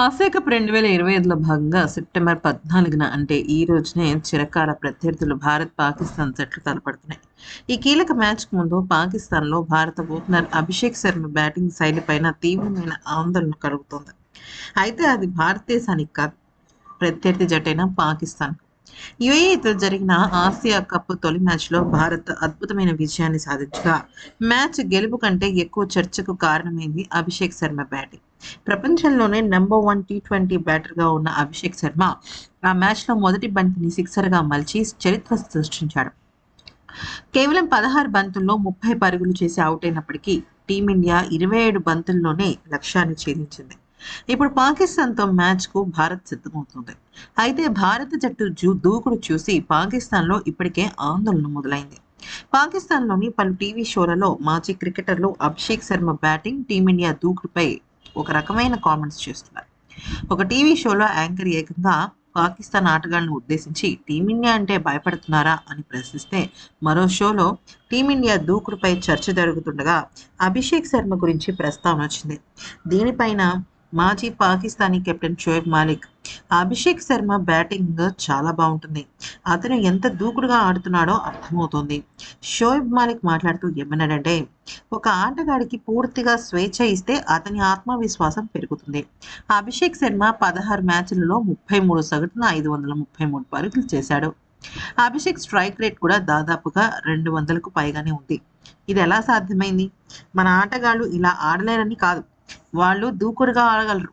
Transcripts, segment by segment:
Asia రెండు వేల ఇరవై ఐదులో భాగంగా సెప్టెంబర్ పద్నాలుగున అంటే ఈ రోజునే చిరకాల ప్రత్యర్థులు భారత్ పాకిస్తాన్ జట్లు తలపడుతున్నాయి. ఈ కీలక మ్యాచ్కు ముందు పాకిస్తాన్లో భారత ఓపెనర్ అభిషేక్ శర్మ బ్యాటింగ్ శైలిపైన తీవ్రమైన ఆందోళన కలుగుతోంది. అయితే అది భారతదేశానికి కాదు ప్రత్యర్థి జట్టైన పాకిస్తాన్ యుఏఈతో జరిగిన ఆసియా కప్ తొలి మ్యాచ్లో భారత్ అద్భుతమైన విజయాన్ని సాధించగా మ్యాచ్ గెలుపు కంటే ఎక్కువ చర్చకు కారణమైంది అభిషేక్ శర్మ బ్యాటింగ్ ప్రపంచంలోనే నెంబర్ వన్ టీ ట్వంటీ బ్యాటర్గా ఉన్న అభిషేక్ శర్మ ఆ మ్యాచ్లో మొదటి బంతిని సిక్సర్గా మలిచి చరిత్ర సృష్టించాడు. కేవలం పదహారు బంతుల్లో ముప్పై పరుగులు చేసి అవుట్ అయినప్పటికీ టీమిండియా ఇరవై ఏడు బంతుల్లోనే లక్ష్యాన్ని ఛేదించింది. ఇప్పుడు పాకిస్తాన్తో మ్యాచ్కు భారత్ సిద్ధమవుతుంది. అయితే భారత జట్టు జూ దూకుడు చూసి పాకిస్తాన్లో ఇప్పటికే ఆందోళన మొదలైంది. పాకిస్తాన్లోని పలు టీవీ షోలలో మాజీ క్రికెటర్లు Abhishek Sharma batting team India దూకుడుపై ఒక రకమైన కామెంట్స్ చేస్తున్నారు. ఒక టీవీ షోలో యాంకర్ ఏకంగా పాకిస్తాన్ ఆటగాళ్ళను ఉద్దేశించి టీమిండియా అంటే భయపడుతున్నారా అని ప్రశ్నిస్తే మరో షోలో టీమిండియా దూకుడుపై చర్చ జరుగుతుండగా అభిషేక్ శర్మ గురించి ప్రస్తావన వచ్చింది. దీనిపైన మాజీ పాకిస్తానీ కెప్టెన్ షోయబ్ మాలిక్ అభిషేక్ శర్మ బ్యాటింగ్ చాలా బాగుంటుంది. అతను ఎంత దూకుడుగా ఆడుతున్నాడో అర్థమవుతుంది. షోయబ్ మాలిక్ మాట్లాడుతూ ఏమన్నాడంటే ఒక ఆటగాడికి పూర్తిగా స్వేచ్ఛ ఇస్తే అతని ఆత్మవిశ్వాసం పెరుగుతుంది. అభిషేక్ శర్మ పదహారు మ్యాచ్లలో ముప్పై మూడు సగటున ఐదు వందల ముప్పై మూడు పరుగులు చేశాడు. అభిషేక్ స్ట్రైక్ రేట్ కూడా దాదాపుగా రెండు వందలకు పైగానే ఉంది. ఇది ఎలా సాధ్యమైంది? మన ఆటగాళ్ళు ఇలా ఆడలేరని కాదు. వాళ్ళు దూకుడుగా ఆడగలరు.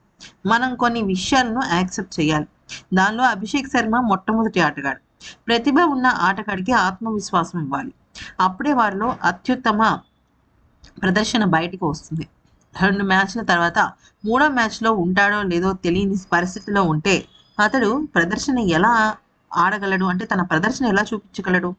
మనం కొన్ని విషయాలను యాక్సెప్ట్ చేయాలి. దానిలో అభిషేక్ శర్మ మొట్టమొదటి ఆటగాడు. ప్రతిభ ఉన్న ఆటగాడికి ఆత్మవిశ్వాసం ఇవ్వాలి. అప్పుడే వారిలో అత్యుత్తమ ప్రదర్శన బయటికి వస్తుంది. రెండు మ్యాచ్ల తర్వాత మూడో మ్యాచ్లో ఉంటాడో లేదో తెలియని పరిస్థితిలో ఉంటే అతడు ప్రదర్శన ఎలా ఆడగలడు? అంటే తన ప్రదర్శన ఎలా చూపించగలడు?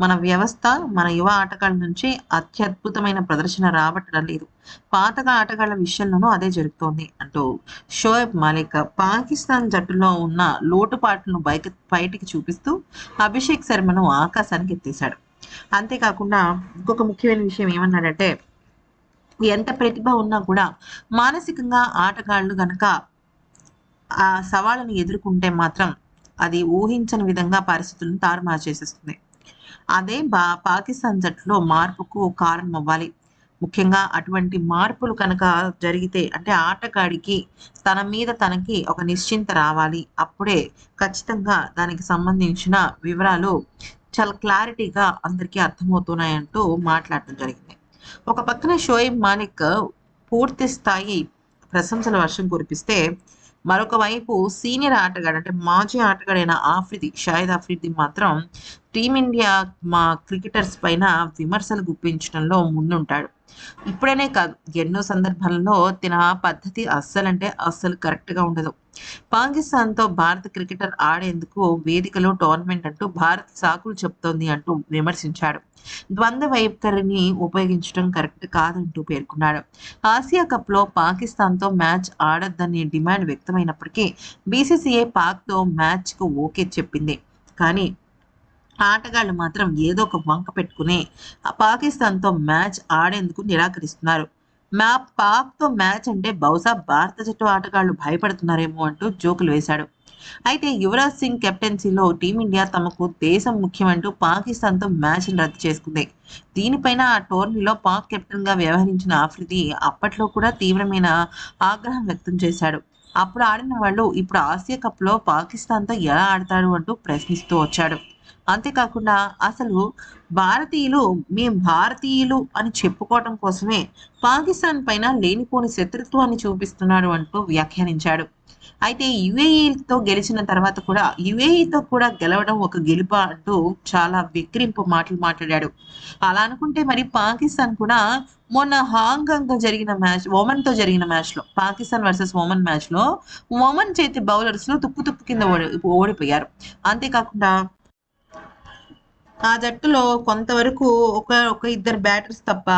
మన వ్యవస్థ మన యువ ఆటగాళ్ళ నుంచి అత్యద్భుతమైన ప్రదర్శన రాబట్టడం లేదు. పాతగా ఆటగాళ్ళ విషయంలోనూ అదే జరుగుతోంది అంటూ షోయబ్ మాలిక్ పాకిస్తాన్ జట్టులో ఉన్న లోటుపాట్లను బయట బయటికి చూపిస్తూ అభిషేక్ శర్మను ఆకాశానికి ఎత్తేశాడు. అంతేకాకుండా ఇంకొక ముఖ్యమైన విషయం ఏమన్నాడంటే ఎంత ప్రతిభ ఉన్నా కూడా మానసికంగా ఆటగాళ్ళు గనక ఆ సవాళ్ళను ఎదుర్కొంటే మాత్రం అది ఊహించని విధంగా పరిస్థితులను తారుమారు చేసేస్తుంది. అదే బా పాకిస్తాన్ జట్టులో మార్పుకు కారణం అవ్వాలి ముఖ్యంగా అటువంటి మార్పులు కనుక జరిగితే అంటే ఆటగాడికి తన మీద తనకి ఒక నిశ్చింత రావాలి. అప్పుడే ఖచ్చితంగా దానికి సంబంధించిన వివరాలు చాలా క్లారిటీగా అందరికీ అర్థమవుతున్నాయంటూ మాట్లాడటం జరిగింది. ఒక పక్కన షోయబ్ మాలిక్ పూర్తి స్థాయి ప్రశంసల వర్షం కురిపిస్తే మరొక వైపు సీనియర్ ఆటగాడు అంటే మాజీ ఆటగాడైన ఆఫ్రిది షాహిద్ ఆఫ్రిది మాత్రం టీమిండియా మా క్రికెటర్స్ పైన విమర్శలు గుప్పించడంలో ముందుంటాడు. ఇప్పుడనే కాదు ఎన్నో సందర్భాలలో తిన పద్ధతి అస్సలంటే అస్సలు కరెక్ట్గా ఉండదు. పాకిస్తాన్తో భారత క్రికెటర్ ఆడేందుకు వేదికలో టోర్నమెంట్ అంటూ భారత్ సాకులు చెప్తోంది అంటూ విమర్శించాడు. ద్వంద్వ వైఖరిని ఉపయోగించడం కరెక్ట్ కాదంటూ పేర్కొన్నాడు. ఆసియా కప్లో పాకిస్తాన్తో మ్యాచ్ ఆడొద్దనే డిమాండ్ వ్యక్తమైనప్పటికీ బీసీసీఐ పాక్తో మ్యాచ్కు ఓకే చెప్పింది. కానీ ఆటగాళ్ళు మాత్రం ఏదో ఒక వంక పెట్టుకుని పాకిస్తాన్తో మ్యాచ్ ఆడేందుకు నిరాకరిస్తున్నారు. మా పాక్తో మ్యాచ్ అంటే బహుశా భారత జట్టు ఆటగాళ్ళు భయపడుతున్నారేమో అంటూ జోకులు వేశాడు. అయితే యువరాజ్ సింగ్ కెప్టెన్సీలో టీమిండియా తమకు దేశం ముఖ్యమంటూ పాకిస్తాన్తో మ్యాచ్ను రద్దు చేసుకుంది. దీనిపైన ఆ టోర్నీలో పాక్ కెప్టెన్గా వ్యవహరించిన ఆఫ్రిది అప్పట్లో కూడా తీవ్రమైన ఆగ్రహం వ్యక్తం చేశాడు. అప్పుడు ఆడిన వాళ్ళు ఇప్పుడు ఆసియా కప్లో పాకిస్తాన్తో ఎలా ఆడతాడు అంటూ ప్రశ్నిస్తూ వచ్చాడు. అంతేకాకుండా అసలు భారతీయులు మేం భారతీయులు అని చెప్పుకోవటం కోసమే పాకిస్తాన్ పైన లేనిపోని శత్రుత్వాన్ని చూపిస్తున్నాడు అంటూ వ్యాఖ్యానించాడు. అయితే యుఏఈతో గెలిచిన తర్వాత కూడా యుఏఈతో కూడా గెలవడం ఒక గెలుప అంటూ చాలా విక్రింపు మాటలు మాట్లాడాడు. అలా అనుకుంటే మరి పాకిస్తాన్ కూడా మొన్న హాంకాంగ్తో జరిగిన మ్యాచ్ ఒమన్తో జరిగిన మ్యాచ్లో పాకిస్తాన్ వర్సెస్ ఒమన్ మ్యాచ్లో ఒమన్ చేతి బౌలర్స్లో తుప్పు తుప్పు కింద ఓడి ఓడిపోయారు. అంతేకాకుండా ఆ జట్టులో కొంతవరకు ఒక ఒక ఇద్దరు బ్యాటర్స్ తప్ప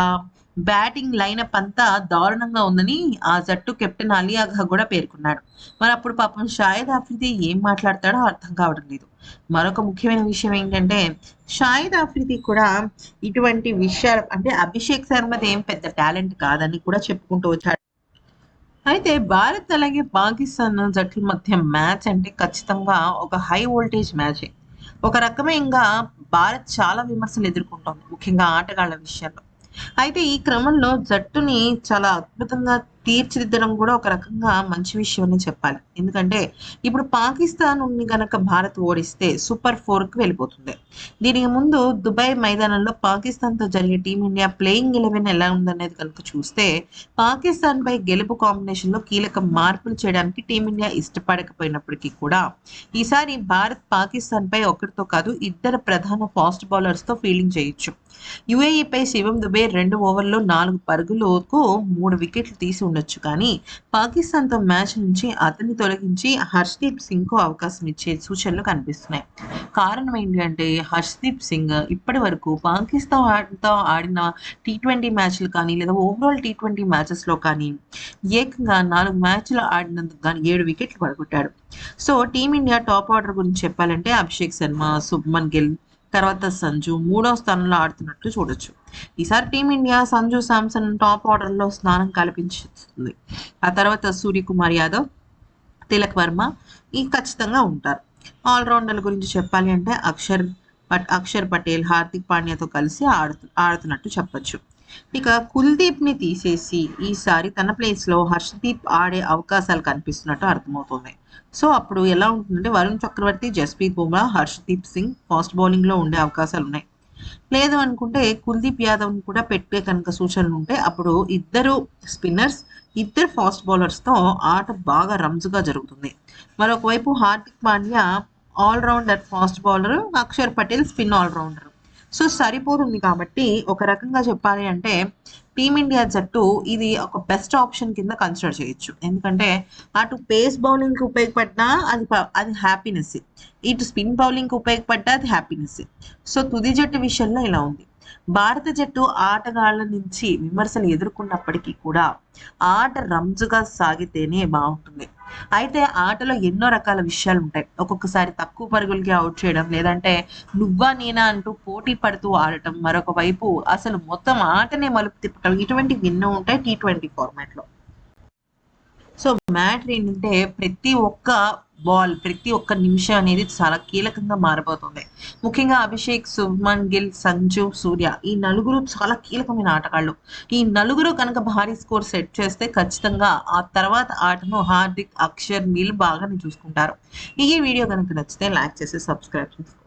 బ్యాటింగ్ లైనప్ అంతా దారుణంగా ఉందని ఆ జట్టు కెప్టెన్ అలియాగా కూడా పేర్కొన్నాడు. మరి అప్పుడు పాపం షాయిద్ ఆఫ్రిది ఏం మాట్లాడతాడో అర్థం కావడం లేదు. మరొక ముఖ్యమైన విషయం ఏంటంటే షాయిద్ ఆఫ్రిది కూడా ఇటువంటి విషయాలు అంటే అభిషేక్ శర్మది ఏం పెద్ద టాలెంట్ కాదని కూడా చెప్పుకుంటూ వచ్చాడు. అయితే భారత్ అలాగే పాకిస్తాన్ జట్ల మధ్య మ్యాచ్ అంటే ఖచ్చితంగా ఒక హై వోల్టేజ్ మ్యాచే ఒక రకమైన భారత్ చాలా విమర్శలు ఎదుర్కొంటోంది ముఖ్యంగా ఆటగాళ్ళ విషయంలో. అయితే ఈ క్రమంలో జట్టుని చాలా అద్భుతంగా తీర్చిదిద్దడం కూడా ఒక రకంగా మంచి విషయం అని చెప్పాలి. ఎందుకంటే ఇప్పుడు పాకిస్తాన్ని గనక భారత్ ఓడిస్తే సూపర్ ఫోర్కు వెళ్ళిపోతుంది. దీనికి ముందు దుబాయ్ మైదానంలో పాకిస్తాన్తో జరిగే టీమిండియా ప్లేయింగ్ ఎలెవెన్ ఎలా ఉందనేది కనుక చూస్తే పాకిస్తాన్ పై గెలుపు కాంబినేషన్లో కీలక మార్పులు చేయడానికి టీమిండియా ఇష్టపడకపోయినప్పటికీ కూడా ఈసారి భారత్ పాకిస్తాన్ పై ఒకరితో కాదు ఇద్దరు ప్రధాన ఫాస్ట్ బౌలర్స్తో ఫీల్డింగ్ చేయొచ్చు. యుఏఈపై శివం దుబే రెండు ఓవర్లో నాలుగు పరుగులకు మూడు వికెట్లు తీసి ఉండొచ్చు. కానీ పాకిస్తాన్తో మ్యాచ్ నుంచి అతన్ని తొలగించి హర్షదీప్ సింగ్కు అవకాశం ఇచ్చే సూచనలు కనిపిస్తున్నాయి. కారణం ఏంటంటే హర్షదీప్ సింగ్ ఇప్పటి వరకు పాకిస్తాన్తో ఆడిన టీ ట్వంటీ మ్యాచ్లు కానీ లేదా ఓవరాల్ టీ ట్వంటీ మ్యాచెస్లో కానీ ఏకంగా నాలుగు మ్యాచ్లు ఆడినందుకు కానీ ఏడు వికెట్లు పడగొట్టాడు. So team India top order గురించి చెప్పాలంటే అభిషేక్ శర్మ శుభ్మన్ గిల్ తర్వాత సంజు మూడో స్థానంలో ఆడుతున్నట్లు చూడొచ్చు. ఈసారి టీమిండియా సంజు శాంసన్ టాప్ ఆర్డర్లో స్నానం కల్పించుతుంది ఆ తర్వాత సూర్యకుమార్ యాదవ్ తిలక్ వర్మ ఈ ఖచ్చితంగా ఉంటారు. ఆల్రౌండర్ల గురించి చెప్పాలి అంటే అక్షర్ పట్ అక్షర్ పటేల్ హార్దిక్ పాండ్యాతో కలిసి ఆడుతు ఆడుతున్నట్టు చెప్పొచ్చు. ఇక కుల్దీప్ని తీసేసి ఈసారి తన ప్లేస్లో హర్షదీప్ ఆడే అవకాశాలు కనిపిస్తున్నట్టు అర్థమవుతుంది. సో అప్పుడు ఎలా ఉంటుందంటే వరుణ్ చక్రవర్తి జస్ప్రీత్ బుమ్రా హర్షదీప్ సింగ్ ఫాస్ట్ బౌలింగ్లో ఉండే అవకాశాలు ఉన్నాయి. లేదు అనుకుంటే కుల్దీప్ యాదవ్ కూడా పెట్టే కనుక సూచనలు ఉంటే అప్పుడు ఇద్దరు స్పిన్నర్స్ ఇద్దరు ఫాస్ట్ బౌలర్స్తో ఆట బాగా రంజుగా జరుగుతుంది. మరొక వైపు Hardik Pandya all rounder fast bowler Akshar Patel spin all rounder. So సరిపోతుంది కాబట్టి ఒక రకంగా చెప్పాలి అంటే టీమిండియా జట్టు ఇది ఒక బెస్ట్ ఆప్షన్ కింద కన్సిడర్ చేయొచ్చు. ఎందుకంటే అటు పేస్ బౌలింగ్కి ఉపయోగపడినా అది ప- అది హ్యాపీనెస్ ఇటు స్పిన్ బౌలింగ్కి ఉపయోగపడ్డా అది హ్యాపీనెస్ సో తుది జట్టు విషయంలో ఇలా ఉంది. భారత జట్టు ఆటగాళ్ళ నుంచి విమర్శలు ఎదుర్కొన్నప్పటికీ కూడా ఆట రంజుగా సాగితేనే బాగుంటుంది. అయితే ఆటలో ఎన్నో రకాల విషయాలు ఉంటాయి. ఒక్కొక్కసారి తక్కువ పరుగులకి అవుట్ చేయడం లేదంటే నువ్వా నేనా అంటూ పోటీ పడుతూ ఆడటం మరొక వైపు అసలు మొత్తం ఆటనే మలుపు తిప్పటం ఇటువంటివి ఎన్నో ఉంటాయి టీ ట్వంటీ ఫార్మాట్లో సో మ్యాటర్ ఏంటంటే ప్రతి ఒక్క బాల్ ప్రతి ఒక్క నిమిషం అనేది చాలా కీలకంగా మారిపోతుంది ముఖ్యంగా అభిషేక్ శుభ్మన్ గిల్ సంజు సూర్య ఈ నలుగురు చాలా కీలకమైన ఆటగాళ్ళు. ఈ నలుగురు కనుక భారీ స్కోర్ సెట్ చేస్తే ఖచ్చితంగా ఆ తర్వాత ఆటను హార్దిక్ అక్షర్ మీల్ బాగానే చూసుకుంటారు. ఈ వీడియో కనుక నచ్చితే లైక్ చేసి సబ్స్క్రైబ్ చేసుకోండి.